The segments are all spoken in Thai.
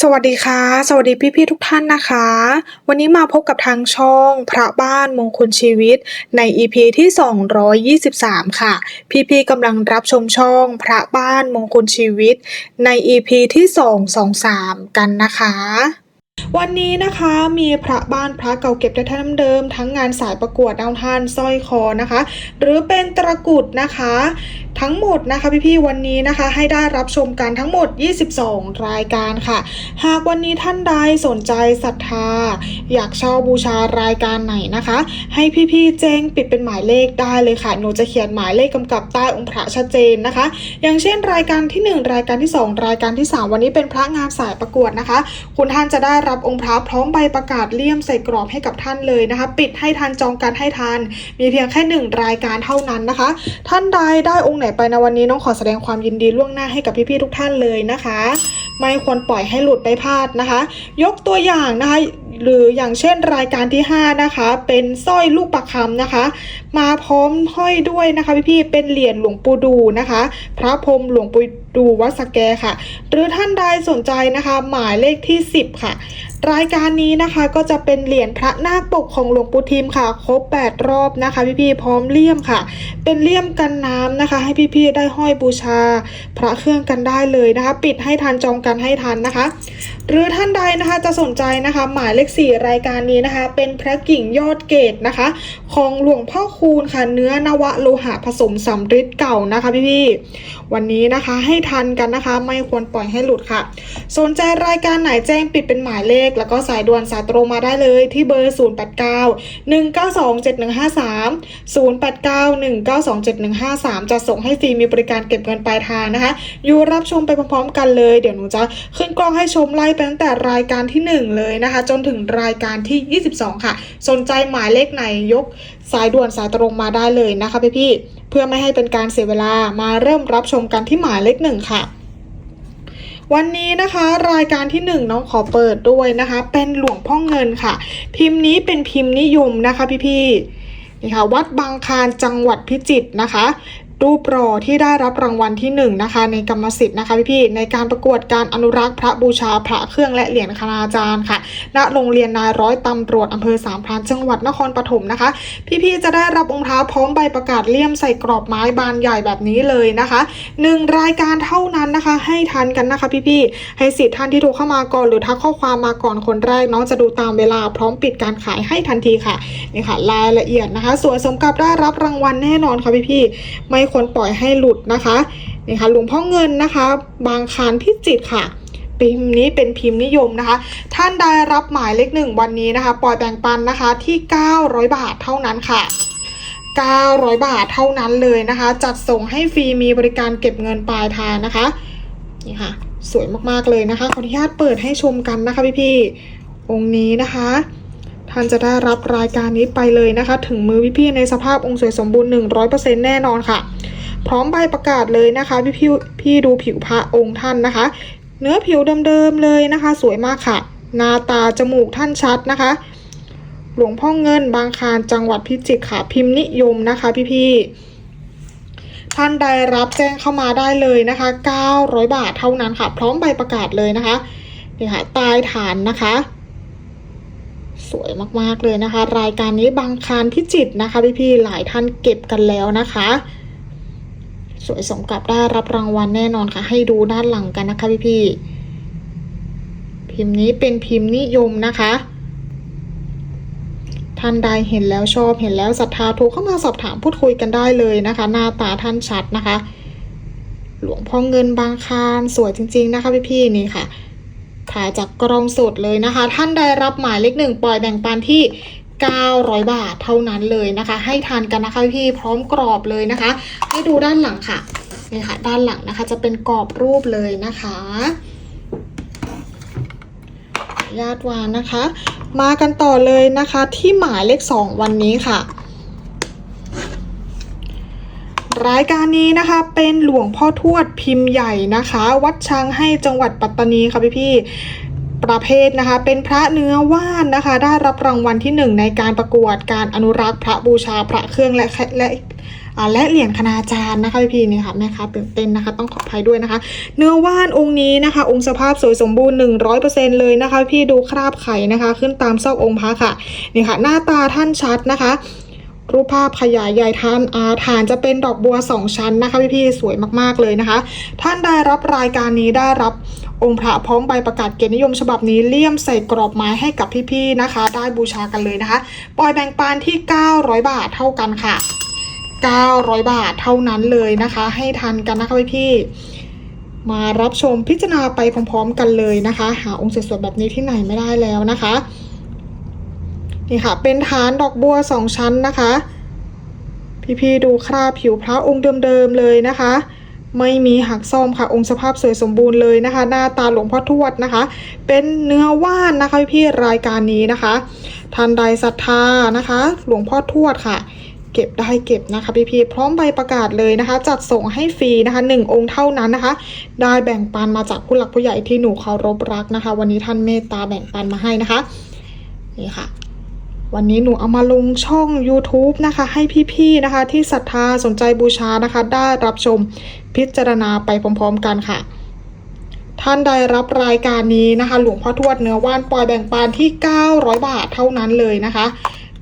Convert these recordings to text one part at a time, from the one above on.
สวัสดีค่ะ สวัสดีพี่ๆทุกท่านนะคะ วันนี้มาพบกับทางช่องพระบ้านมงคลชีวิตใน EP ที่ 223 ค่ะ พี่ๆกำลังรับชมช่องพระบ้านมงคลชีวิตใน EP ที่ 223 กันนะคะ วันนี้นะคะมีพระบ้านพระเก่าเก็บและท่านเดิม ทั้งงานสายประกวดดาวท่านสร้อยคอนะคะ หรือเป็นตะกุดนะคะ ทั้งหมดนะคะพี่ๆวันนี้นะคะให้ได้รับชมกันทั้งหมด 22 รายการค่ะ หากวันนี้ท่านใดสนใจศรัทธา อยากเช่าบูชารายการไหนนะคะ ให้พี่ๆแจ้งปิดเป็นหมายเลขได้เลยค่ะหนูจะเขียนหมายเลขกำกับใต้องค์พระชัดเจนนะคะ อย่างเช่น รายการที่ 1 รายการที่ 2 รายการที่ 3 วันนี้เป็นพระงานสายประกวดนะคะ คุณท่านจะได้รับองค์พระพร้อมใบประกาศเลี่ยมใส่กรอบให้กับท่านเลยนะคะ ปิดให้ทันจองการให้ทัน มีเพียงแค่หนึ่งรายการเท่านั้นนะคะ ท่านใดได้องค์ไหนไปในวันนี้น้องขอแสดงความยินดีล่วงหน้าให้กับพี่ๆทุกท่านเลยนะคะ ไม่ควรปล่อยให้หลุดไปพลาดนะคะ ยกตัวอย่างนะคะ หรืออย่างเช่นรายการที่ 5 นะคะ เป็นสร้อยลูกประคำนะคะ มาพร้อมห้อยด้วยนะคะพี่ๆเป็นเหรียญหลวงปู่ดูนะคะ พระพรมหลวงปู่ดูวัดสแกค่ะ หรือท่านใดสนใจนะคะ หมายเลขที่ 10 ค่ะรายการนี้นะคะก็จะเป็นเหรียญพระนาคปกของหลวงปู่ทิมค่ะ ครบ 8 รอบนะคะ พี่ๆพร้อมเลี่ยมค่ะ เป็นเลี่ยมกันน้ำนะคะ ให้พี่ๆได้ห้อยบูชา พระเครื่องกันได้เลยนะคะ ปิดให้ทันจองกันให้ทันนะคะ หรือท่านใดนะคะจะสนใจนะคะ หมายเลขสี่รายการนี้นะคะ เป็นพระกิ่งยอดเกตนะคะ ของหลวงพ่อคูณค่ะเนื้อนวะโลหะผสมสำริดเก่านะคะพี่ๆวันนี้นะคะให้ทันกันนะคะ ไม่ควรปล่อยให้หลุดค่ะ สนใจรายการไหนแจ้งปิดเป็นหมายเลขแล้วก็สายด่วนสายตรงมาได้เลยที่เบอร์ 089 192 7153 089 192 7153 จะส่งให้ฟรีมีบริการเก็บเงินปลายทางนะคะ อยู่รับชมไปพร้อมๆกันเลย เดี๋ยวหนูจะขึ้นกล้องให้ชมไล่ไปตั้งแต่รายการที่ 1 เลยนะคะ จนถึงรายการที่ 22 ค่ะ สนใจหมายเลขไหนยกสายด่วนสายตรงมาได้เลยนะคะพี่ๆเพื่อไม่ให้เป็นการเสียเวลามาเริ่มรับชมกันที่หมายเลขหนึ่งค่ะ วันนี้นะคะรายการที่หนึ่งน้องขอเปิดด้วยนะคะ เป็นหลวงพ่อเงินค่ะ พิมพ์นี้เป็นพิมพ์นิยมนะคะพี่ๆนี่ค่ะวัดบางคารจังหวัดพิจิตรนะคะ รูปรอที่ได้รับรางวัลที่หนึ่งนะคะในกรรมสิทธิ์นะคะพี่ๆในการประกวดการอนุรักษ์พระบูชาพระเครื่องและเหรียญคณาจารย์ค่ะ ณโรงเรียนนายร้อยตำรวจอำเภอสามพรานจังหวัดนครปฐมนะคะ พี่ๆจะได้รับองค์เท้าพร้อมใบประกาศเลี่ยมใส่กรอบไม้บานใหญ่แบบนี้เลยนะคะหนึ่งรายการเท่านั้นนะคะ ให้ทันกันนะคะพี่ๆให้สิทธิ์ท่านที่โทรเข้ามาก่อนหรือทักข้อความมาก่อนคนแรกน้องจะดูตามเวลาพร้อมปิดการขายให้ทันทีค่ะนี่ค่ะรายละเอียดนะคะส่วยสมกับได้รับรางวัลแน่นอนค่ะพี่ๆไม่ควรปล่อยให้หลุดนะคะนี่ค่ะหลวงพ่อเงินนะคะ บางคานพิจิตค่ะพิมพ์นี้เป็นพิมพ์นิยมนะคะ ท่านได้รับหมายเลขหนึ่งวันนี้นะคะ ปล่อยแบ่งปันนะคะที่ 900 บาทเท่านั้นค่ะ 900 บาทเท่านั้นเลยนะคะ จัดส่งให้ฟรีมีบริการเก็บเงินปลายทางนะคะนี่ค่ะ สวยมากๆเลยนะคะขออนุญาตเปิดให้ชมกันนะคะพี่ๆองค์นี้นะคะ ท่านจะได้รับรายการนี้ไปเลยนะคะ ถึงมือพี่ๆในสภาพองค์สวยสมบูรณ์ 100%แน่นอนค่ะ พร้อมใบประกาศเลยนะคะพี่พี่พี่ดูผิวพระองค์ท่านนะคะ เนื้อผิวเดิมๆเลยนะคะ สวยมากค่ะหน้าตาจมูกท่านชัดนะคะ หลวงพ่อเงินบางคานจังหวัดพิจิตรค่ะ พิมพ์นิยมนะคะพี่ๆท่านใดรับแจ้งเข้ามาได้เลยนะคะ 900 บาทเท่านั้นค่ะ พร้อมใบประกาศเลยนะคะนี่ค่ะใตายฐานนะคะ สวยมากๆเลยนะคะ รายการนี้บางคานพิจิตนะคะ พี่ๆหลายท่านเก็บกันแล้วนะคะ สวยสมกับได้รับรางวัลแน่นอนค่ะ ให้ดูด้านหลังกันนะคะพี่พี่ๆพิมพ์นี้เป็นพิมพ์นิยมนะคะท่านใดเห็นแล้วชอบเห็นแล้วศรัทธาโทรเข้ามาสอบถามพูดคุยกันได้เลยนะคะ หน้าตาท่านชัดนะคะ หลวงพ่อเงินบางคานสวยจริง ๆ นะคะพี่พี่ๆนี่ค่ะายจากกล้องสดเลยนะคะ ท่านได้รับหมายเลขหนึ่งปล่อยแบ่งปันที่ 900 บาทเท่านั้นเลยนะคะ ให้ทานกันนะคะพี่พร้อมกรอบเลยนะคะ ให้ดูด้านหลังค่ะนี่ค่ะ ด้านหลังนะคะจะเป็นกรอบรูปเลยนะคะญาติวางนะคะ มากันต่อเลยนะคะที่หมายเลข 2 วันนี้ค่ะ รายการนี้นะคะเป็นหลวงพ่อทวดพิมพ์ใหญ่นะคะ วัดช้างให้จังหวัดปัตตานีค่ะพี่พี่ๆประเภทนะคะ เป็นพระเนื้อว่านนะคะ ได้รับรางวัลที่หนึ่งในการประกวดการอนุรักษ์พระบูชาพระเครื่องและและอ่าและเหรียญคณาจารย์นะคะพี่ๆนี่ค่ะแม่ค้าตื่นเต้นนะคะ ต้องขออภัยด้วยนะคะ เนื้อว่านองค์นี้นะคะ องค์สภาพสวยสมบูรณ์ 100%เลยนะคะ พี่ดูคราบไข่นะคะ ขึ้นตามซอกองค์พระค่ะนี่ค่ะ หน้าตาท่านชัดนะคะ รูปภาพขยายใหญ่ท่านอาฐานจะเป็นดอกบัวสองชั้นนะคะพี่ๆสวยมากๆเลยนะคะ ท่านได้รับรายการนี้ได้รับองค์พระพร้อมใบประกาศเกียรตินิยมฉบับนี้เลี่ยมใส่กรอบไม้ให้กับพี่ๆนะคะ ได้บูชากันเลยนะคะปล่อยแบ่งปันที่ 900 บาทเท่ากันค่ะ 900 บาทเท่านั้นเลยนะคะ ให้ทันกันนะคะพี่ๆมารับชมพิจารณาไปพร้อมๆกันเลยนะคะ หาองค์สวยๆแบบนี้ที่ไหนไม่ได้แล้วนะคะ นี่ค่ะ เป็นฐานดอกบัวสองชั้นนะคะ พี่ๆดูคราบผิวพระองค์เดิมๆเลยนะคะ ไม่มีหักซ่อมค่ะองค์สภาพสวยสมบูรณ์เลยนะคะ หน้าตาหลวงพ่อทวดนะคะ เป็นเนื้อว่านนะคะพี่ๆรายการนี้นะคะทันใดศรัทธานะคะ หลวงพ่อทวดค่ะเก็บได้เก็บนะคะพี่ๆพร้อมใบประกาศเลยนะคะ จัดส่งให้ฟรีนะคะหนึ่งองค์เท่านั้นนะคะ ได้แบ่งปันมาจากผู้หลักผู้ใหญ่ที่หนูเคารพรักนะคะ วันนี้ท่านเมตตาแบ่งปันมาให้นะคะนี่ค่ะ วันนี้หนูเอามาลงช่อง YouTube นะคะ ให้พี่ๆนะคะ ที่ศรัทธาสนใจบูชานะคะ ได้รับชมพิจารณาไปพร้อมๆกันค่ะ ท่านได้รับรายการนี้นะคะ หลวงพ่อทวดเนื้อว่านปล่อยแบ่งปันที่ 900 บาทเท่านั้นเลยนะคะ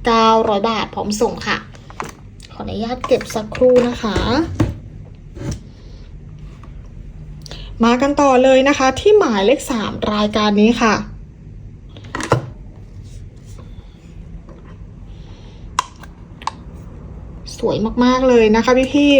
900 บาทพร้อมส่งค่ะ ขออนุญาตเก็บสักครู่นะคะมากันต่อเลยนะคะที่หมายเลข 3 รายการนี้ค่ะ สวยมากๆเลยนะคะพี่พี่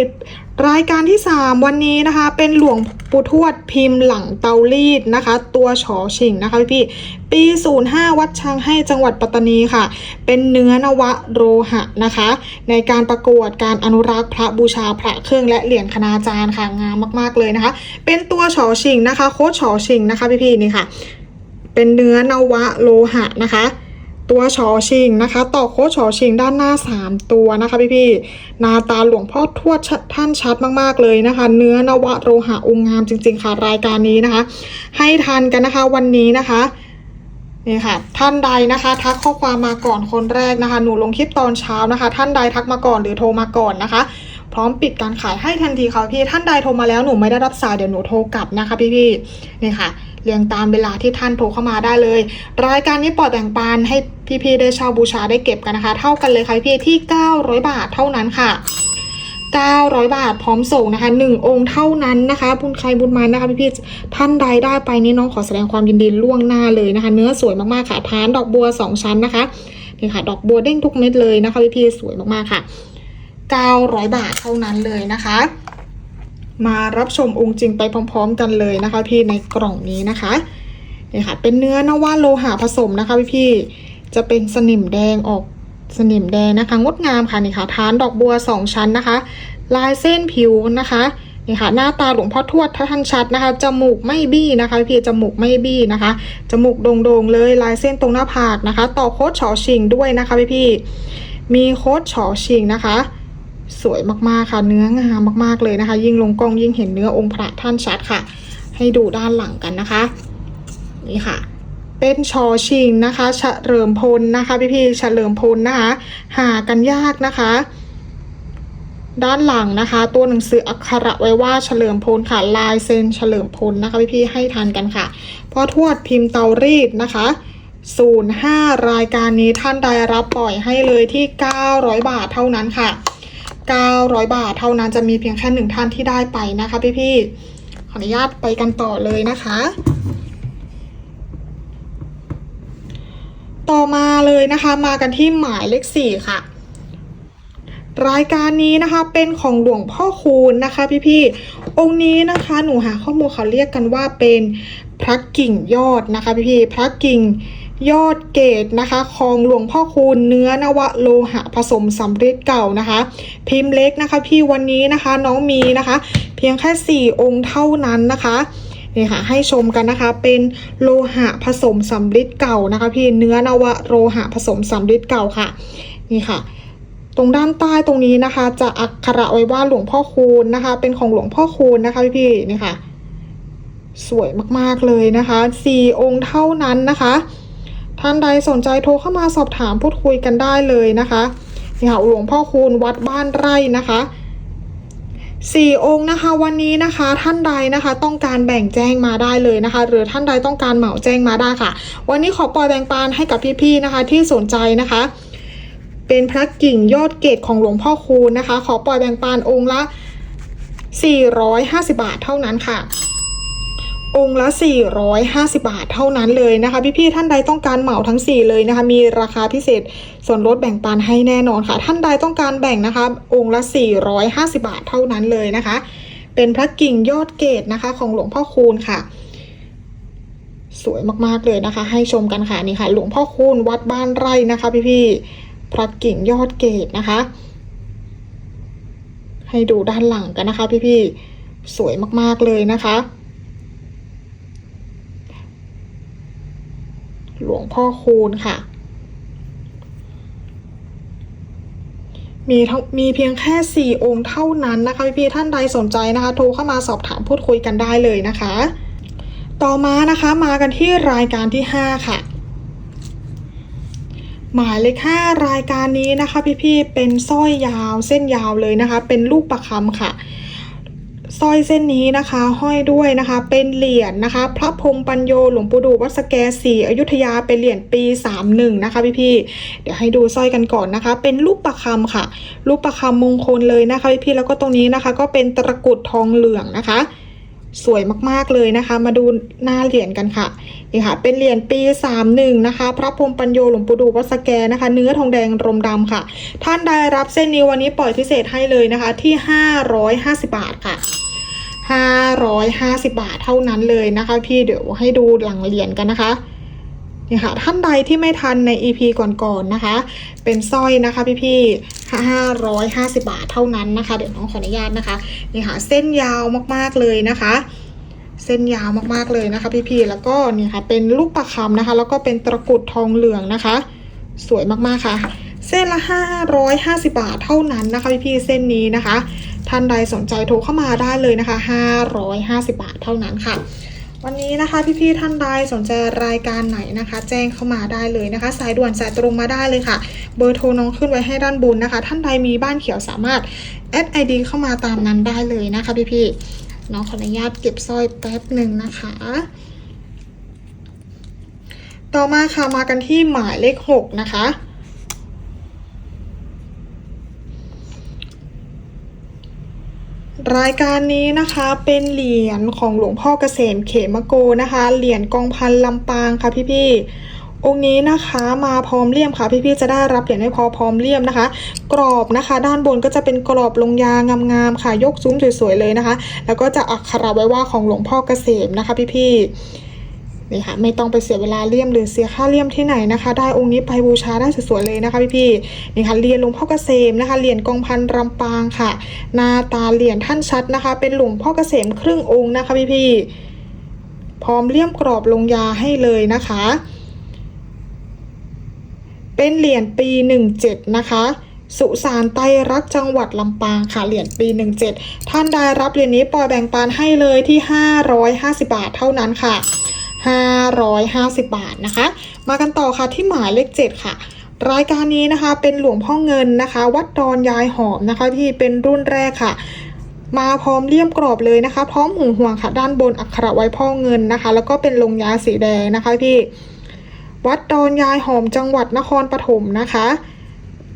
รายการที่ 3 วันนี้นะคะ เป็นหลวงปู่ทวดพิมพ์หลังเตารีดนะคะ ตัวฉอชิงนะคะพี่พี่ปี 05 วัดช้างให้จังหวัดปัตตานีค่ะ เป็นเนื้อนวะโรหะนะคะ ในการประกวดการอนุรักษ์พระบูชาพระเครื่องและเหรียญคณาจารย์ค่ะงามมากๆเลยนะคะ เป็นตัวฉอชิงนะคะ โค้ดฉอชิงนะคะพี่พี่นี่ค่ะ เป็นเนื้อนวะโลหะนะคะ ตัวชอชิงนะคะ ต่อโค้ดชอชิงด้านหน้า 3 ตัวนะคะพี่พี่ๆนาตาหลวงพ่อทวดท่านชัดมาก ๆ เลยนะคะ เนื้อนวะโลหะองค์งามจริง ๆ ค่ะรายการนี้นะคะ ให้ทันกันนะคะวันนี้นะคะนี่ค่ะท่านใดนะคะ ทักข้อความมาก่อนคนแรกนะคะ หนูลงคลิปตอนเช้านะคะ ท่านใดทักมาก่อนหรือโทรมาก่อนนะคะ พร้อมปิดการขายให้ทันทีค่ะพี่ท่านใดโทรมาแล้วหนูไม่ได้รับสายเดี๋ยวหนูโทรกลับนะคะ พี่พี่ๆนี่ค่ะ เรียงตามเวลาที่ท่านโทรเข้ามาได้เลย รายการนี้ปล่อยแบ่งปันให้พี่ๆได้เช่าบูชาได้เก็บกันนะคะ เท่ากันเลยค่ะพี่ที่ 900 บาทเท่านั้นค่ะ900 บาทพร้อมส่งนะคะ 1 องค์เท่านั้นนะคะ บุญใครบุญมันนะคะพี่ๆท่านใดได้ไปนี่น้องขอแสดงความยินดีล่วงหน้าเลยนะคะ เนื้อสวยมากๆค่ะฐานดอกบัว 2 ชั้นนะคะนี่ค่ะ ดอกบัวเด้งทุกเม็ดเลยนะคะพี่ๆสวยมากๆค่ะ 900 บาทเท่านั้นเลยนะคะ มารับชมองค์จริงไปพร้อม ๆ กันเลยนะคะ พี่ในกล่องนี้นะคะนี่ค่ะเป็นเนื้อนวาโลหะผสมนะคะพี่พี่จะเป็นสนิมแดงออกสนิมแดงนะคะ งดงามค่ะนี่ค่ะฐานดอกบัวสองชั้นนะคะ ลายเส้นผิวนะคะนี่ค่ะหน้าตาหลวงพ่อทวดท่านชัดนะคะจมูกไม่บี้นะคะพี่จมูกไม่บี้นะคะจมูกโด่งๆเลยลายเส้นตรงหน้าผากนะคะ ต่อโค้ดฉอชิงด้วยนะคะพี่พี่มีโค้ดฉอชิงนะคะ สวยมากๆค่ะ เนื้องามมากๆเลยนะคะ ยิ่งลงกล้องยิ่งเห็นเนื้อองค์พระท่านชัดค่ะ ให้ดูด้านหลังกันนะคะ นี่ค่ะ เป็นชอชิงนะคะเฉลิมพลนะคะพี่ๆเฉลิมพลนะคะ หากันยากนะคะ ด้านหลังนะคะ ตัวหนังสืออักขระไว้ว่าเฉลิมพลค่ะ ลายเซ็นเฉลิมพลนะคะพี่ๆให้ทันกันค่ะพอทวดพิมพ์เตารีดนะคะ05 รายการนี้ท่านใดรับปล่อยให้เลยที่ 900 บาทเท่านั้นค่ะ 900 บาท เท่านั้นจะมีเพียงแค่หนึ่งท่านที่ได้ไปนะคะพี่ๆขออนุญาตไปกันต่อเลยนะคะ ต่อมาเลยนะคะมากันที่หมายเลขสี่ค่ะ รายการนี้นะคะเป็นของหลวงพ่อคูณนะคะพี่ๆองค์นี้นะคะหนูหาข้อมูลเขาเรียกกันว่าเป็นพระกิ่งยอดนะคะพี่ๆพระกิ่งย ยอดเกตนะคะของหลวงพ่อคูณเนื้อนวโลหะผสมสำริดเก่านะคะ พิมพ์เล็กนะคะ พี่วันนี้นะคะน้องมีนะคะ เพียงแค่ 4 องค์เท่านั้นนะคะนี่ค่ะให้ชมกันนะคะเป็นโลหะผสมสำริดเก่านะคะ พี่เนื้อนวโลหะผสมสำริดเก่าค่ะนี่ค่ะ ตรงด้านใต้ตรงนี้นะคะ จะอักขระไว้ว่าหลวงพ่อคูณนะคะ เป็นของหลวงพ่อคูณนะคะพี่นี่ค่ะ สวยมากๆเลยนะคะสี่องค์เท่านั้นนะคะ ท่านใดสนใจโทรเข้ามาสอบถามพูดคุยกันได้เลยนะคะนี่ค่ะหลวงพ่อคูณวัดบ้านไร่นะคะสี่องค์นะคะวันนี้นะคะท่านใดนะคะต้องการแบ่งแจ้งมาได้เลยนะคะ หรือท่านใดต้องการเหมาแจ้งมาได้ค่ะ วันนี้ขอปล่อยแบ่งปันให้กับพี่ๆนะคะ ที่สนใจนะคะ เป็นพระกิ่งยอดเกตของหลวงพ่อคูณนะคะ ขอปล่อยแบ่งปันองค์ละ 450 บาทเท่านั้นค่ะ องค์ละ 450 บาทเท่านั้นเลยนะคะ พี่ๆท่านใดต้องการเหมาทั้ง 4 เลยนะคะ มีราคาพิเศษส่วนลดแบ่งปันให้แน่นอนค่ะ ท่านใดต้องการแบ่งนะคะ องค์ละ 450 บาทเท่านั้นเลยนะคะ เป็นพระกิ่งยอดเกตนะคะ ของหลวงพ่อคูณค่ะ สวยมากๆเลยนะคะ ให้ชมกันค่ะนี่ค่ะ หลวงพ่อคูณวัดบ้านไร่นะคะ พี่ๆพระกิ่งยอดเกตนะคะ ให้ดูด้านหลังกันนะคะ พี่ๆสวยมากๆเลยนะคะ หลวงพ่อคูณค่ะ มีมีเพียงแค่ 4 องค์เท่านั้นนะคะพี่ๆท่านใดสนใจนะคะ โทรเข้ามาสอบถามพูดคุยกันได้เลยนะคะ ต่อมานะคะมากันที่รายการที่ 5 ค่ะหมายเลขห้ารายการนี้นะคะพี่ๆเป็นสร้อยยาวเส้นยาวเลยนะคะ เป็นลูกประคำค่ะ ร้อยเส้นนี้นะคะห้อยด้วยนะคะเป็นเหรียญนะคะ พระพรมปัญโยหลวงปู่ดูวัดสแกสีอยุธยาเป็นเหรียญปี 31 นะคะพี่ๆเดี๋ยวให้ดูสร้อยกันก่อนนะคะ เป็นลูกประคำค่ะ ลูกประคำมงคลเลยนะคะพี่ๆแล้วก็ตรงนี้นะคะ ก็เป็นตะกรุดทองเหลืองนะคะสวยมากๆเลยนะคะ มาดูหน้าเหรียญกันค่ะนี่ค่ะ เป็นเหรียญปี 31 นะคะ พระพรมปัญโยหลวงปู่ดูวัดสแกนะคะ เนื้อทองแดงรมดำค่ะ ท่านได้รับเส้นนี้วันนี้ปล่อยพิเศษให้เลยนะคะที่ 550 บาทค่ะ 550 บาทเท่านั้นเลยนะคะ พี่เดี๋ยวให้ดูหลังเหรียญกันนะคะนี่ค่ะท่านใดที่ไม่ทันใน EP ก่อนๆนะคะ เป็นสร้อยนะคะพี่ๆ550บาทเท่านั้นนะคะ เดี๋ยวน้องขออนุญาตนะคะนี่ค่ะเส้นยาวมากๆเลยนะคะ เส้นยาวมากๆเลยนะคะ พี่ๆแล้วก็นี่ค่ะเป็นลูกประคำนะคะ แล้วก็เป็นตะกรุดทองเหลืองนะคะ สวยมากๆค่ะ เส้นละ 550 บาทเท่านั้นนะคะพี่ๆเส้นนี้นะคะ ท่านใดสนใจโทรเข้ามาได้เลยนะคะ 550 บาทเท่านั้นค่ะ วันนี้นะคะพี่ๆท่านใดสนใจรายการไหนนะคะ แจ้งเข้ามาได้เลยนะคะ สายด่วนสายตรงมาได้เลยค่ะ เบอร์โทรน้องขึ้นไว้ให้ด้านบนนะคะ ท่านใดมีบ้านเขียวสามารถแอดไอดีเข้ามาตามนั้นได้เลยนะคะพี่ๆน้องขออนุญาตเก็บสร้อยแป๊บหนึ่งนะคะต่อมาค่ะมากันที่หมายเลข 6 นะคะ รายการนี้นะคะเป็นเหรียญของหลวงพ่อเกษมเขมโกนะคะ เหรียญกองพันลำปางค่ะพี่ๆองค์นี้นะคะมาพร้อมเลี่ยมค่ะ พี่ๆจะได้รับเหรียญไม่พอพร้อมเลี่ยมนะคะ กรอบนะคะ ด้านบนก็จะเป็นกรอบลงยางามๆค่ะยกซุ้มสวยๆเลยนะคะ แล้วก็จะอักขระไว้ว่าของหลวงพ่อเกษมนะคะ พี่ๆ นี่ค่ะไม่ต้องไปเสียเวลาเลี่ยมหรือเสียค่าเลี่ยมที่ไหนนะคะ ได้องค์นี้ไปบูชาได้สวยๆเลยนะคะพี่ๆนี่ค่ะเหรียญหลวงพ่อเกษมนะคะเหรียญกองพันรำปางค่ะหน้าตาเหรียญท่านชัดนะคะ เป็นหลวงพ่อเกษมครึ่งองค์นะคะพี่ๆพร้อมเลี่ยมกรอบลงยาให้เลยนะคะ เป็นเหรียญปี 17 นะคะสุสานไตรรักจังหวัดลำปางค่ะเหรียญปี 17 ท่านได้รับเหรียญนี้ปล่อยแบ่งปันให้เลยที่ 550 บาทเท่านั้นค่ะ 550 บาทนะคะ มากันต่อค่ะที่หมายเลข 7 ค่ะรายการนี้นะคะเป็นหลวงพ่อเงินนะคะ วัดดอนยายหอมนะคะที่เป็นรุ่นแรกค่ะ มาพร้อมเลี่ยมกรอบเลยนะคะ พร้อมหูห่วงค่ะ ด้านบนอักขระไว้พ่อเงินนะคะ แล้วก็เป็นลงยาสีแดงนะคะพี่ วัดดอนยายหอมจังหวัดนครปฐมนะคะ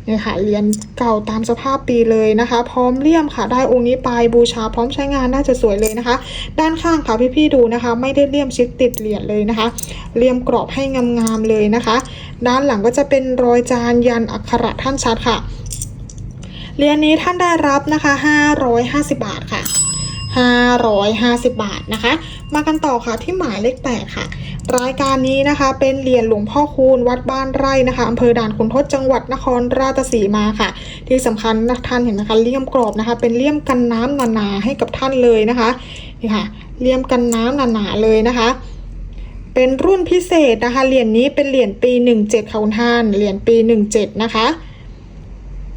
นี่ค่ะเหรียญเก่าตามสภาพปีเลยนะคะ พร้อมเลี่ยมค่ะ ได้องค์นี้ไปบูชาพร้อมใช้งานน่าจะสวยเลยนะคะ ด้านข้างค่ะพี่ๆดูนะคะ ไม่ได้เลี่ยมชิดติดเหรียญเลยนะคะเลี่ยมกรอบให้งามๆเลยนะคะ ด้านหลังก็จะเป็นรอยจานยันอักขระท่านชัดค่ะเหรียญนี้ท่านได้รับนะคะ 550 บาทค่ะ 550 บาทนะคะ มากันต่อค่ะที่หมายเลข8ค่ะ รายการนี้นะคะเป็นเหรียญหลวงพ่อคูณวัดบ้านไร่นะคะอำเภอด่านขุนทดจังหวัดนครราชสีมาค่ะ ที่สำคัญนะท่านเห็นนะคะเลี่ยมกรอบนะคะ เป็นเลี่ยมกันน้ำหนาๆให้กับท่านเลยนะคะนี่ค่ะเลี่ยมกันน้ำหนาๆเลยนะคะเป็นรุ่นพิเศษนะคะ เหรียญนี้เป็นเหรียญปี 17ค่ะคุณท่าน เหรียญปี 17 นะคะ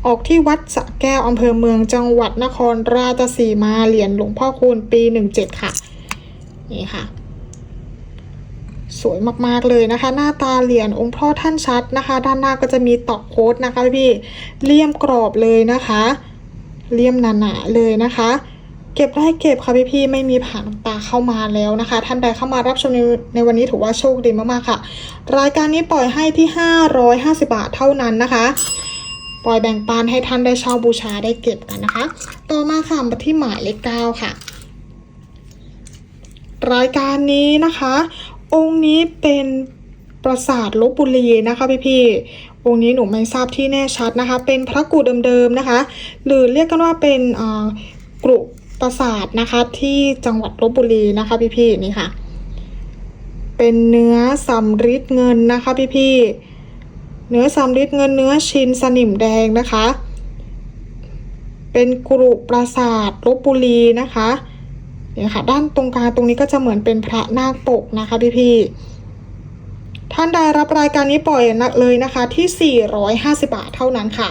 ออกที่วัดสะแก้วอำเภอเมืองจังหวัดนครราชสีมาเหรียญหลวงพ่อคูณปี17ค่ะ นี่ค่ะ สวยมาก ๆ เลยนะคะ หน้าตาเหรียญองค์พ่อท่านชัดนะคะ ด้านหน้าก็จะมีตอกโค้ดนะคะพี่เลี่ยมกรอบเลยนะคะเลี่ยมหนาๆเลยนะคะ เก็บได้เก็บค่ะพี่พี่ๆไม่มีผ่านตาเข้ามาแล้วนะคะ ท่านใดเข้ามารับชมในในวันนี้ถือว่าโชคดีมากๆค่ะ รายการนี้ปล่อยให้ที่ 550 บาทเท่านั้นนะคะ ปล่อยแบ่งปันให้ท่านได้เช่าบูชาได้เก็บกันนะคะ ต่อมาค่ะมาที่หมายเลขเก้าค่ะ รายการนี้นะคะ องค์นี้เป็นปราสาทลบบุรีนะคะพี่พี่องค์นี้หนูไม่ทราบที่แน่ชัดนะคะ เป็นพระกูเดิมๆนะคะ หรือเรียกกันว่าเป็นอ่อกรุปราสาทนะคะที่จังหวัดลบบุรีนะคะพี่พี่นี่ค่ะ เป็นเนื้อสำริดเงินนะคะพี่พี่ เนื้อสำริดเงินเนื้อชินสนิมแดงนะคะ เป็นกรุปราสาทลบบุรีนะคะเนี่ยค่ะด้านตรงกลางตรงนี้ก็จะเหมือนเป็นพระนาคปกนะคะพี่พี่ท่านใดรับรายการนี้ปล่อยนะเลยนะคะที่ 450 บาทเท่านั้นค่ะ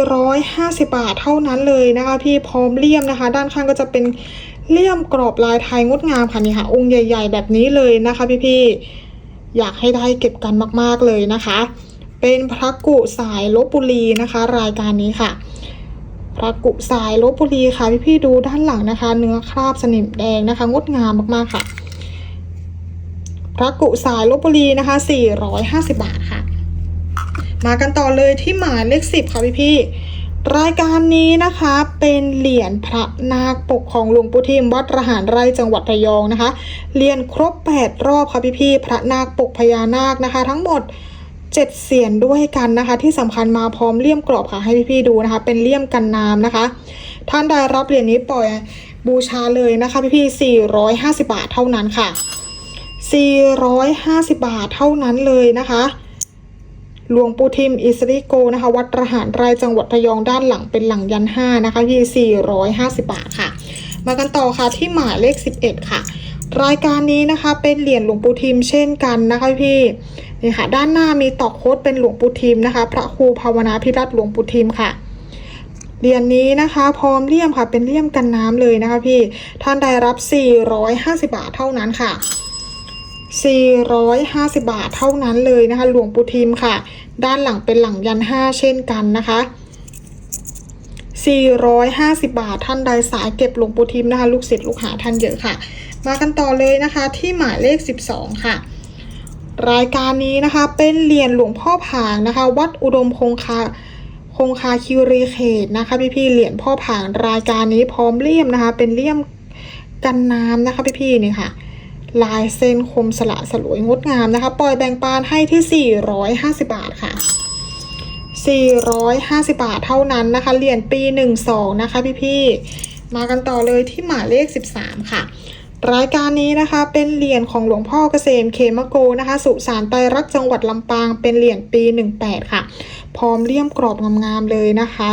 450 บาทเท่านั้นเลยนะคะพี่พร้อมเลี่ยมนะคะ ด้านข้างก็จะเป็นเลี่ยมกรอบลายไทยงดงามค่ะนี่ค่ะองค์ใหญ่ ๆ แบบนี้เลยนะคะพี่พี่ อยากให้ได้เก็บกันมาก ๆ เลยนะคะ เป็นพระกุสายลบบุรีนะคะ รายการนี้ค่ะ พระกุสายลบบุรีค่ะพี่ๆดูด้านหลังนะคะ เนื้อคราบสนิมแดงนะคะ งดงามมากๆค่ะ พระกุสายลบบุรีนะคะ 450 บาทค่ะ มากันต่อเลยที่หมายเลขสิบค่ะพี่พี่ๆ รายการนี้นะคะเป็นเหรียญพระนาคปกของหลวงปู่ทิมวัดระหารไร่จังหวัดระยองนะคะเหรียญครบ 8 รอบค่ะพี่พี่ๆพระนาคปกพญานาคนะคะ ทั้งหมดเจ็ดเสียนด้วยกันนะคะ ที่สำคัญมาพร้อมเลี่ยมกรอบค่ะให้พี่ๆดูนะคะ เป็นเลี่ยมกันน้ำนะคะ ท่านใดรับเหรียญนี้ปล่อยบูชาเลยนะคะพี่ๆ450บาทเท่านั้นค่ะ450บาทเท่านั้นเลยนะคะ หลวงปู่ทิมอิสริโกนะคะ วัดระหารไร่จังหวัดระยองด้านหลังเป็นหลังยันห้านะคะที่ 450 บาทค่ะ มากันต่อค่ะที่หมายเลข 11 ค่ะ รายการนี้นะคะเป็นเหรียญหลวงปู่ทิมเช่นกันนะคะพี่นี่ค่ะด้านหน้ามีตอกโคดเป็นหลวงปู่ทิมนะคะ พระครูภาวนาพิรัตหลวงปู่ทิมค่ะเหรียญนี้นะคะพร้อมเลี่ยมค่ะเป็นเลี่ยมกันน้ำเลยนะคะพี่ท่านได้รับ 450 บาทเท่านั้นค่ะ 450 บาทเท่านั้นเลยนะคะ หลวงปู่ทิมค่ะ ด้านหลังเป็นหลังยันห้าเช่นกันนะคะ 450 บาทท่านใดสายเก็บหลวงปู่ทิมนะคะ ลูกศิษย์ลูกหาท่านเยอะค่ะ มากันต่อเลยนะคะ ที่หมายเลข 12 ค่ะ รายการนี้นะคะเป็นเหรียญหลวงพ่อผางนะคะ วัดอุดมคงคาคงคาคิรีเขตนะคะพี่ๆเหรียญพ่อผางรายการนี้พร้อมเลี่ยมนะคะ เป็นเลี่ยมกันน้ำนะคะพี่ๆนี่ค่ะ ลายเส้นคมสละสลวยงดงามนะคะปล่อยแบ่งปานให้ที่ 450 บาทค่ะ 450 บาทเท่านั้นนะคะเหรียญปี 12 นะคะพี่ๆมากันต่อเลยที่หมายเลข 13 ค่ะรายการนี้นะคะเป็นเหรียญของหลวงพ่อเกษมเขมโกนะคะ สุสานไตรรักจังหวัดลำปางเป็นเหรียญปี 18 ค่ะ พร้อมเลี่ยมกรอบงามๆเลยนะคะ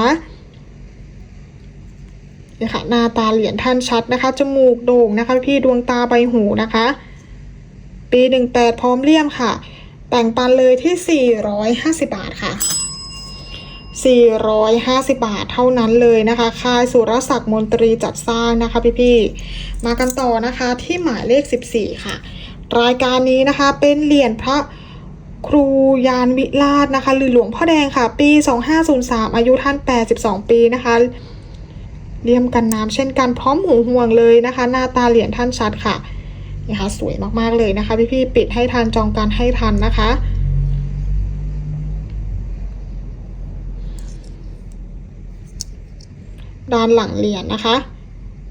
นี่ค่ะหน้าตาเหรียญท่านชัดนะคะ จมูกโด่งนะคะพี่ดวงตาใบหูนะคะ ปี18พร้อมเลี่ยมค่ะแบ่งปันเลยที่450บาทค่ะ450บาทเท่านั้นเลยนะคะค่ายสุรศักดิ์มนตรีจัดสร้างนะคะพี่ๆมากันต่อนะคะที่หมายเลข14ค่ะ รายการนี้นะคะเป็นเหรียญพระครูยานวิราชนะคะ หรือหลวงพ่อแดงค่ะ ปี 2503 อายุท่าน 82 ปีนะคะ เลี่ยมกันน้ำเช่นกันพร้อมหูห่วงเลยนะคะ หน้าตาเหรียญท่านชัดค่ะนี่ค่ะสวยมากๆเลยนะคะ พี่ๆปิดให้ทันจองการให้ทันนะคะ ด้านหลังเหรียญนะคะ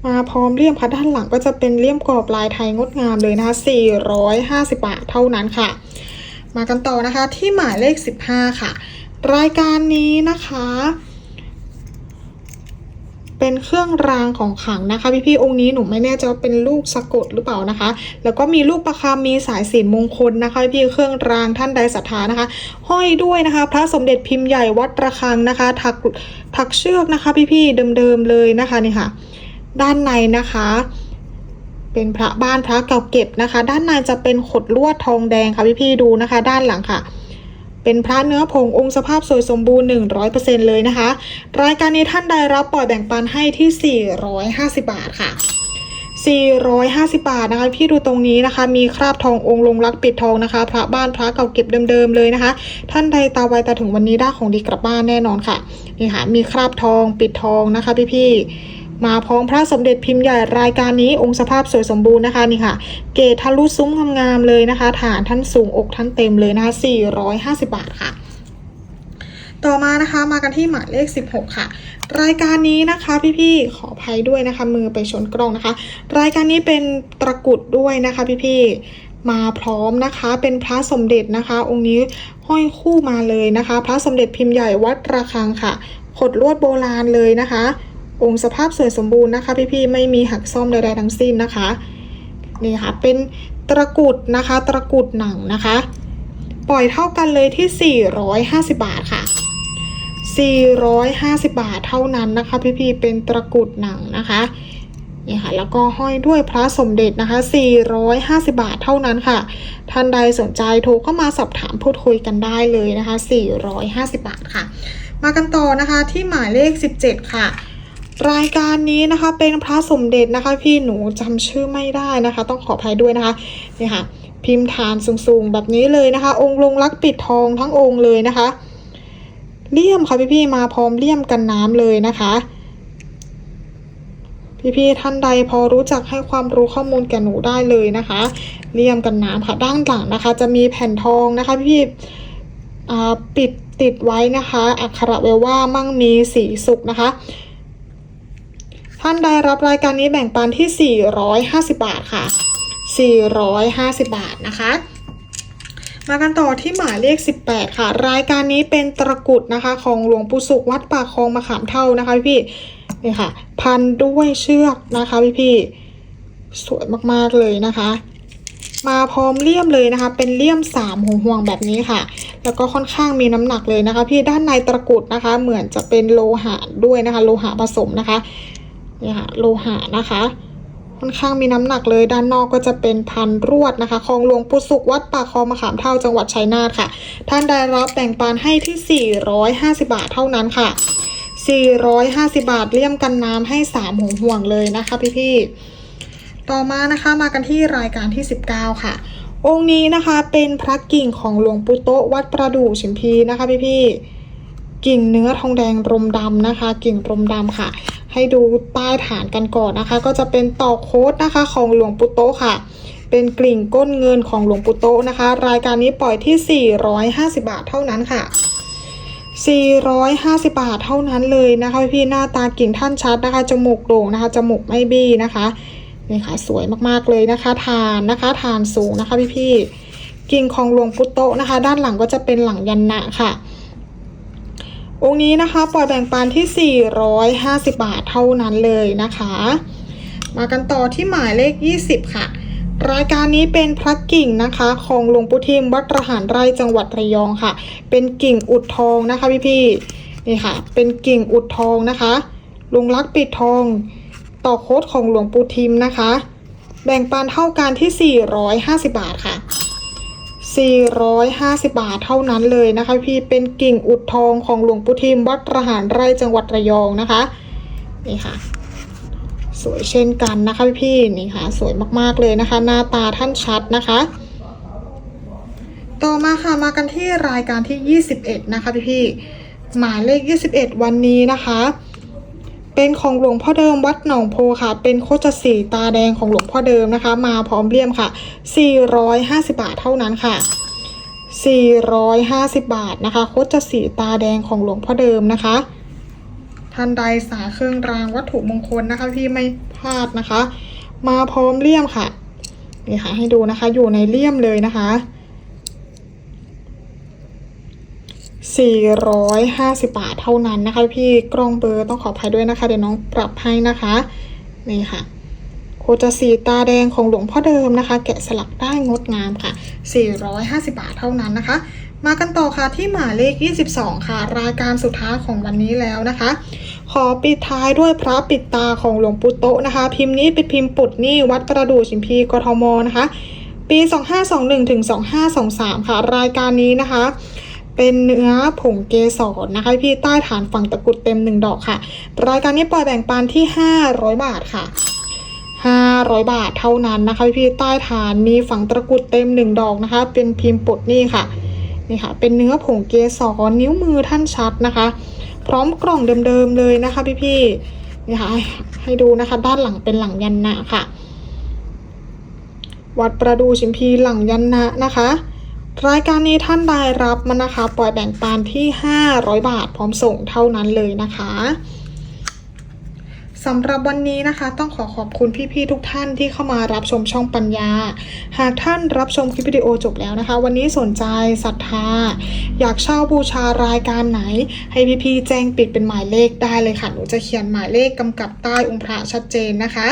มาพร้อมเลี่ยมค่ะด้านหลังก็จะเป็นเลี่ยมกรอบลายไทยงดงามเลยนะคะ 450 บาทเท่านั้นค่ะ มากันต่อนะคะที่หมายเลข 15 ค่ะ รายการนี้นะคะ เป็นเครื่องรางของขลังนะคะ พี่ๆองค์นี้หนูไม่แน่ใจว่าเป็นลูกสะกดหรือเปล่านะคะ แล้วก็มีลูกประคำมีสายสินมงคลนะคะพี่ๆเครื่องรางท่านใดศรัทธานะคะ ห้อยด้วยนะคะ พระสมเด็จพิมพ์ใหญ่วัดระฆังนะคะ ถักถักเชือกนะคะ พี่ๆเดิมๆเลยนะคะนี่ค่ะ ด้านในนะคะเป็นพระบ้านพระเก่าเก็บนะคะ ด้านในจะเป็นขดลวดทองแดงค่ะพี่ๆดูนะคะ ด้านหลังค่ะ เป็นพระเนื้อผงองค์สภาพสวยสมบูรณ์ 100%เลยนะคะ รายการนี้ท่านใดรับปล่อยแบ่งปันให้ที่ 450 บาทค่ะ 450 บาทนะคะพี่ดูตรงนี้นะคะ มีคราบทององค์ลงรักปิดทองนะคะ พระบ้านพระเก่าเก็บเดิมๆเลยนะคะ ท่านใดตาไวตาถึงวันนี้ได้ของดีกลับบ้านแน่นอนค่ะนี่ค่ะมีคราบทองปิดทองนะคะพี่ๆ มาพร้อมพระสมเด็จพิมพ์ใหญ่รายการนี้องค์สภาพสวยสมบูรณ์นะคะนี่ค่ะ เกตทะลุซุ้มงามๆเลยนะคะ ฐานท่านสูงอกท่านเต็มเลยนะคะ 450 บาทค่ะ ต่อมานะคะมากันที่หมายเลข 16 ค่ะ รายการนี้นะคะพี่ๆขออภัยด้วยนะคะ มือไปชนกล้องนะคะ รายการนี้เป็นตะกุดด้วยนะคะพี่ๆมาพร้อมนะคะเป็นพระสมเด็จนะคะ องค์นี้ห้อยคู่มาเลยนะคะ พระสมเด็จพิมพ์ใหญ่วัดระฆังค่ะขดลวดโบราณเลยนะคะ องค์สภาพสวยสมบูรณ์นะคะ พี่ๆไม่มีหักซ่อมใดๆทั้งสิ้นนะคะนี่ค่ะเป็นตะกุดนะคะตะกุดหนังนะคะ ปล่อยเท่ากันเลยที่ 450 บาทค่ะ 450 บาทเท่านั้นนะคะ พี่ๆเป็นตะกุดหนังนะคะนี่ค่ะแล้วก็ห้อยด้วยพระสมเด็จนะคะ 450 บาทเท่านั้นค่ะ ท่านใดสนใจโทรเข้ามาสอบถามพูดคุยกันได้เลยนะคะ 450 บาทค่ะ มากันต่อนะคะที่หมายเลข 17 ค่ะ รายการนี้นะคะเป็นพระสมเด็จนะคะ พี่หนูจำชื่อไม่ได้นะคะ ต้องขออภัยด้วยนะคะนี่ค่ะ พิมพ์ฐานสูงๆ แบบนี้เลยนะคะ องค์ลงรักปิดทองทั้งองค์เลยนะคะเลี่ยมค่ะพี่ๆมาพร้อมเลี่ยมกันน้ำเลยนะคะพี่ๆท่านใดพอรู้จักให้ความรู้ข้อมูลแก่หนูได้เลยนะคะ เลี่ยมกันน้ำค่ะด้านหลังนะคะ จะมีแผ่นทองนะคะ พี่ๆปิดติดไว้นะคะ อักขระไว้ว่ามั่งมีสีสุขนะคะ ท่านใดรับรายการนี้แบ่งปันที่ 450 บาทค่ะ 450 บาทนะคะมากันต่อที่หมายเลข 18 ค่ะ รายการนี้เป็นตะกุดนะคะของหลวงปู่สุขวัดป่าคลองมะขามเท่านะคะพี่นี่ค่ะ พันด้วยเชือกนะคะพี่ๆสวยมากๆเลยนะคะ มาพร้อมเลี่ยมเลยนะคะ เป็นเลี่ยมสามหัวห่วงแบบนี้ค่ะ แล้วก็ค่อนข้างมีน้ำหนักเลยนะคะ พี่ด้านในตะกุดนะคะ เหมือนจะเป็นโลหะด้วยนะคะ โลหะผสมนะคะ นี่ค่ะโลหะนะคะค่อนข้างมีน้ำหนักเลยด้านนอกก็จะเป็นพันรวดนะคะของหลวงปู่สุขวัดป่าคลองมะขามเท่าจังหวัดชัยนาทค่ะ ท่านได้รับแบ่งปันให้ที่ 450 บาทเท่านั้นค่ะ 450 บาทเลี่ยมกันน้ำให้ 3ห่วงห่วงเลยนะคะพี่ๆต่อมานะคะมากันที่รายการที่ 19 ค่ะ องค์นี้นะคะเป็นพระกิ่งของหลวงปู่โตวัดประดู่ชิมพีนะคะพี่ๆ กิ่งเนื้อทองแดงรมดำนะคะ กิ่งรมดำค่ะ ให้ดูใต้ฐานกันก่อนนะคะ ก็จะเป็นต่อโค้ดนะคะของหลวงปู่โตค่ะ เป็นกลิ่งก้นเงินของหลวงปู่โตนะคะ รายการนี้ปล่อยที่ 450 บาทเท่านั้นค่ะ 450 บาทเท่านั้นเลยนะคะพี่หน้าตากิ่งท่านชัดนะคะจมูกโด่งนะคะจมูกไม่บี้นะคะนี่ค่ะสวยมากๆเลยนะคะ ฐานนะคะฐานสูงนะคะพี่ๆกิ่งของหลวงปู่โตนะคะ ด้านหลังก็จะเป็นหลังยันนะค่ะ องค์นี้นะคะปล่อยแบ่งปันที่ 450 บาทเท่านั้นเลยนะคะ มากันต่อที่หมายเลข 20 ค่ะ รายการนี้เป็นพระกิ่งนะคะของหลวงปู่ทิมวัดระหารไร่จังหวัดระยองค่ะ เป็นกิ่งอุดทองนะคะพี่ๆนี่ค่ะ เป็นกิ่งอุดทองนะคะลุงลักปิดทอง ต่อโคดของหลวงปู่ทิมนะคะ แบ่งปันเท่ากันที่ 450 บาทค่ะ 450 บาทเท่านั้นเลยนะคะพี่เป็นกิ่งอุดทองของหลวงปู่ทิมวัดระหารไร่จังหวัดระยองนะคะนี่ค่ะ สวยเช่นกันนะคะพี่นี่ค่ะ สวยมากๆเลยนะคะ หน้าตาท่านชัดนะคะ ต่อมาค่ะมากันที่รายการที่ 21 นะคะพี่หมายเลข 21 วันนี้นะคะ เป็นของหลวงพ่อเดิมวัดหนองโพค่ะ เป็นโคจสีตาแดงของหลวงพ่อเดิมนะคะ มาพร้อมเลี่ยมค่ะ 450 บาทเท่านั้นค่ะ 450 บาทนะคะ โคจสีตาแดงของหลวงพ่อเดิมนะคะท่านใดสาเครื่องรางวัตถุมงคลนะคะที่ไม่พลาดนะคะ มาพร้อมเลี่ยมค่ะนี่ค่ะให้ดูนะคะอยู่ในเลี่ยมเลยนะคะ 450 บาทเท่านั้นนะคะ พี่กล้องเบอร์ต้องขออภัยด้วยนะคะ เดี๋ยวน้องปรับให้นะคะ นี่ค่ะโคจสีตาแดงของหลวงพ่อเดิมนะคะ แกะสลักได้งดงามค่ะ 450 บาทเท่านั้นนะคะ มากันต่อค่ะที่หมายเลข 22 ค่ะ รายการสุดท้ายของวันนี้แล้วนะคะ ขอปิดท้ายด้วยพระปิดตาของหลวงปู่โตนะคะ พิมพ์นี้เป็นพิมพ์ปุดนี่วัดประดูชิมพีกทมนะคะ ปี 2521ถึง2523 ค่ะ รายการนี้นะคะ เป็นเนื้อผงเกสรนะคะพี่ใต้ฐานฝั่งตะกุดเต็มหนึ่งดอกค่ะ รายการนี้ปล่อยแบ่งปันที่ 500 บาทค่ะ 500 บาทเท่านั้นนะคะพี่ใต้ฐานมีฝั่งตะกุดเต็มหนึ่งดอกนะคะ เป็นพิมพ์ปุดนี่ค่ะนี่ค่ะ เป็นเนื้อผงเกสรนิ้วมือท่านชัดนะคะ พร้อมกล่องเดิมๆเลยนะคะพี่ๆนี่ค่ะให้ดูนะคะ ด้านหลังเป็นหลังยันนะค่ะ วัดประดูชิมพีหลังยันนะนะคะ รายการนี้ท่านใดรับมันนะคะ ปล่อยแบ่งปันที่ 500 บาทพร้อมส่งเท่านั้นเลยนะคะสำหรับวันนี้นะคะ ต้องขอขอบคุณพี่ๆทุกท่านที่เข้ามารับชมช่องปัญญา หากท่านรับชมคลิปวิดีโอจบแล้วนะคะ วันนี้สนใจศรัทธา อยากเช่าบูชารายการไหน ให้พี่ๆแจ้งปิดเป็นหมายเลขได้เลยค่ะ หนูจะเขียนหมายเลขกำกับใต้องค์พระชัดเจนนะคะ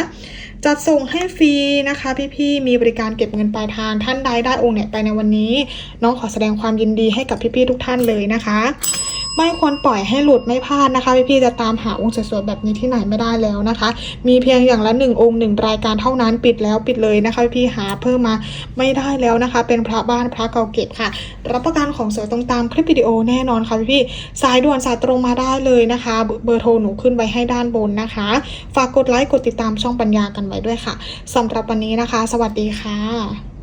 จัดส่งให้ฟรีนะคะ พี่ๆมีบริการเก็บเงินปลายทางท่านใดได้องค์ไหนไปในวันนี้ น้องขอแสดงความยินดีให้กับพี่ๆทุกท่านเลยนะคะ ไม่ควรปล่อยให้หลุดไม่พลาดนะคะพี่ๆจะตามหาองค์สวยๆแบบนี้ที่ไหนไม่ได้แล้วนะคะ มีเพียงอย่างละหนึ่งองค์หนึ่งรายการเท่านั้นปิดแล้วปิดเลยนะคะพี่ๆหาเพิ่มมาไม่ได้แล้วนะคะ เป็นพระบ้านพระเก่าเก็บค่ะ รับประกันของสวยตรงตามคลิปวิดีโอแน่นอนค่ะพี่ๆสายด่วนสายตรงมาได้เลยนะคะ เบอร์โทรหนูขึ้นไว้ให้ด้านบนนะคะ ฝากกดไลค์กดติดตามช่องปัญญากันไว้ด้วยค่ะสำหรับวันนี้นะคะ สวัสดีค่ะ